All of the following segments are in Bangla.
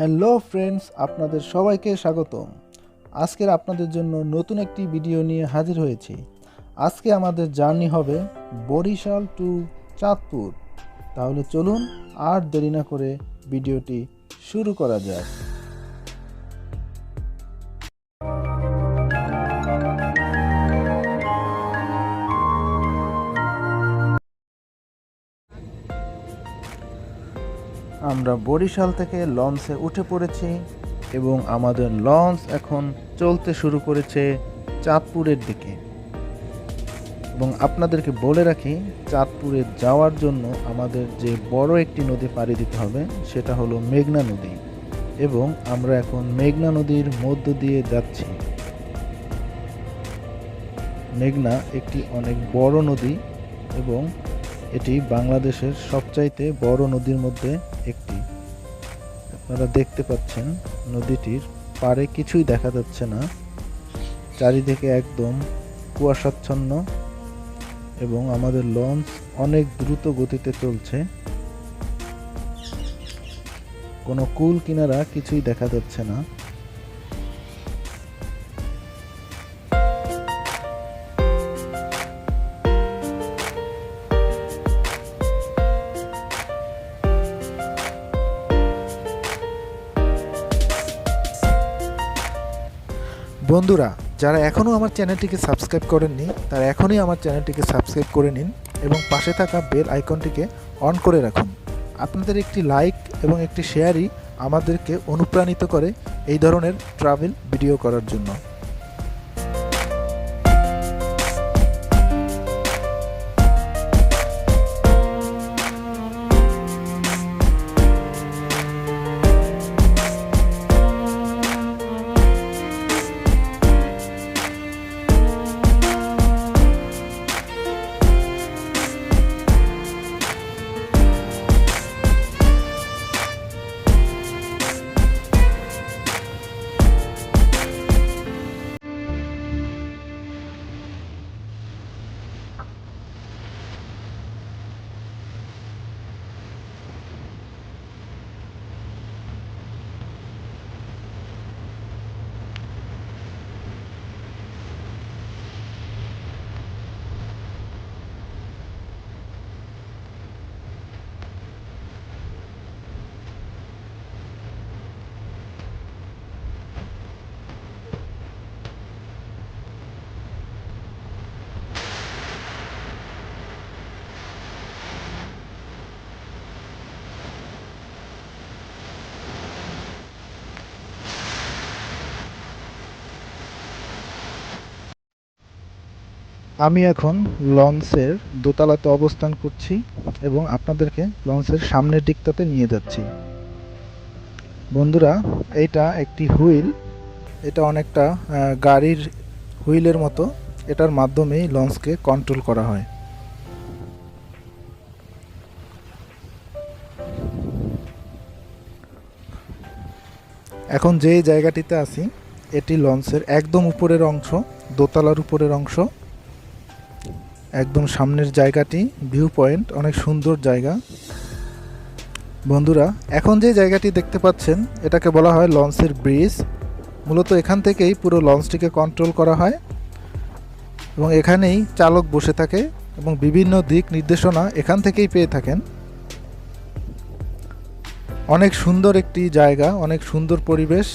হ্যালো ফ্রেন্ডস, আপনাদের সবাইকে স্বাগতম। আজকের আপনাদের জন্য নতুন একটি ভিডিও নিয়ে হাজির হয়েছি। আজকে আমাদের জার্নি হবে বরিশাল টু চাঁদপুর। তাহলে চলুন আর দেরি না করে ভিডিওটি শুরু করা যাক। আমরা বরিশাল থেকে লঞ্চে উঠে পড়েছি এবং আমাদের লঞ্চ এখন চলতে শুরু করেছে চাঁদপুরের দিকে। এবং আপনাদেরকে বলে রাখি, চাঁদপুরে যাওয়ার জন্য আমাদের যে বড় একটি নদী পাড়ি দিতে হবে, সেটা হলো মেঘনা নদী। এবং আমরা এখন মেঘনা নদীর মধ্য দিয়ে যাচ্ছি। মেঘনা একটি অনেক বড় নদী এবং এটি বাংলাদেশের সবচাইতে বড় নদীর মধ্যে একটি। আপনারা দেখতে পাচ্ছেন নদীটির পাড়ে কিছুই দেখা যাচ্ছে না। চারিদিকে একদম কুয়াশাচ্ছন্ন এবং আমাদের লঞ্চ অনেক দ্রুত গতিতে চলছে। কোনো কুল কিনারা কিছুই দেখা যাচ্ছে না। বন্ধুরা, যারা এখনও আমার চ্যানেলটিকে সাবস্ক্রাইব করেননি, তারা এখনই আমার চ্যানেলটিকে সাবস্ক্রাইব করে নিন এবং পাশে থাকা বেল আইকনটিকে অন করে রাখুন। আপনাদের একটি লাইক এবং একটি শেয়ারই আমাদেরকে অনুপ্রাণিত করে এই ধরনের ট্রাভেল ভিডিও করার জন্য। আমি এখন লঞ্চের দোতলাতে অবস্থান করছি এবং আপনাদেরকে লঞ্চের সামনের দিকটাতে নিয়ে যাচ্ছি। বন্ধুরা এটা একটি হুইল। এটা অনেকটা গাড়ির হুইলের মতো। এটার মাধ্যমেই লঞ্চকে কন্ট্রোল করা হয়। এখন যে জায়গাটিতে আছি, এটি লঞ্চের একদম উপরের অংশ, দোতলার উপরের অংশ। একদম সামনের জায়গাটি ভিউ পয়েন্ট অনেক সুন্দর জায়গা। বন্ধুরা, এখন যে জায়গাটি দেখতে পাচ্ছেন, এটাকে বলা হয় লঞ্চের ব্রিজ মূলত এখান থেকেই পুরো লঞ্চটিকে কন্ট্রোল করা হয় এবং এখানেই চালক বসে থাকে এবং বিভিন্ন দিক নির্দেশনা এখান থেকেই পেয়ে থাকেন। অনেক সুন্দর একটি জায়গা, অনেক সুন্দর পরিবেশ।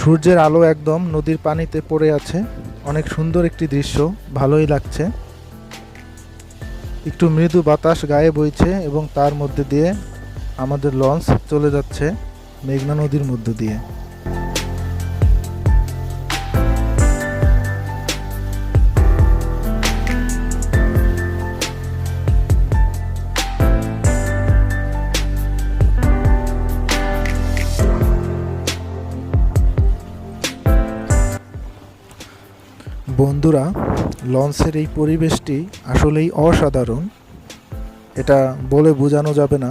সূর্যের আলো একদম নদীর পানিতে পড়ে আছে। অনেক সুন্দর একটি দৃশ্য, ভালোই লাগছে। একটু মৃদু বাতাস গায়ে বইছে এবং তার মধ্যে দিয়ে আমাদের লঞ্চ চলে যাচ্ছে মেঘনা নদীর মধ্য দিয়ে। বন্ধুরা, লঞ্চের এই পরিবেশটি আসলেই অসাধারণ। এটা বলে বোঝানো যাবে না।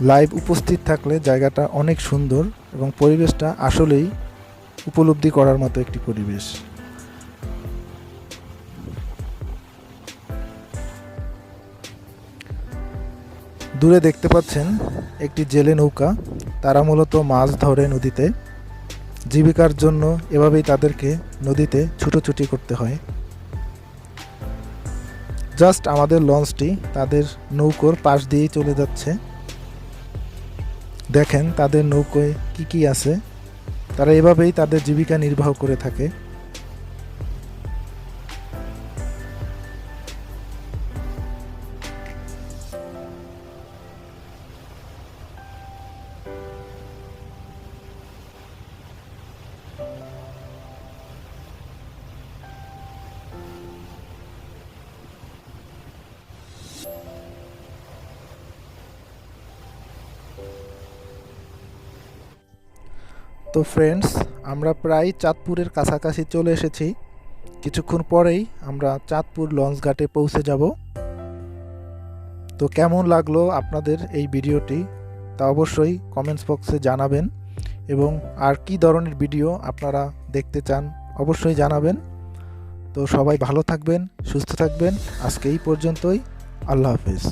লাইভ উপস্থিত থাকলে জায়গাটা অনেক সুন্দর এবং পরিবেশটা আসলেই উপলব্ধি করার মতো একটি পরিবেশ। দূরে দেখতে পাচ্ছেন একটি জেলে নৌকা। তারা মূলত মাছ ধরে নদীতে। জীবিকার জন্য এভাবেই তাদেরকে নদীতে ছুটোছুটি করতে হয়। জাস্ট আমাদের লঞ্চটি তাদের নৌকোর পাশ দিয়েই চলে যাচ্ছে। দেখেন তাদের নৌকোয় কি কি আছে। তারা এভাবেই তাদের জীবিকা নির্বাহ করে থাকে। তো ফ্রেন্ডস আমরা প্রায় চাঁদপুরের কাছাকাছি চলে এসেছি। কিছুক্ষণ পরেই আমরা চাঁদপুর লঞ্চ ঘাটে পৌঁছে যাব। তো কেমন লাগল আপনাদের এই ভিডিওটি তা অবশ্যই কমেন্টস বক্সে জানাবেন। এবং আর কি ধরনের ভিডিও আপনারা দেখতে চান অবশ্যই জানাবেন। তো সবাই ভালো থাকবেন, সুস্থ থাকবেন। আজকে এই পর্যন্তই। আল্লাহ হাফেজ।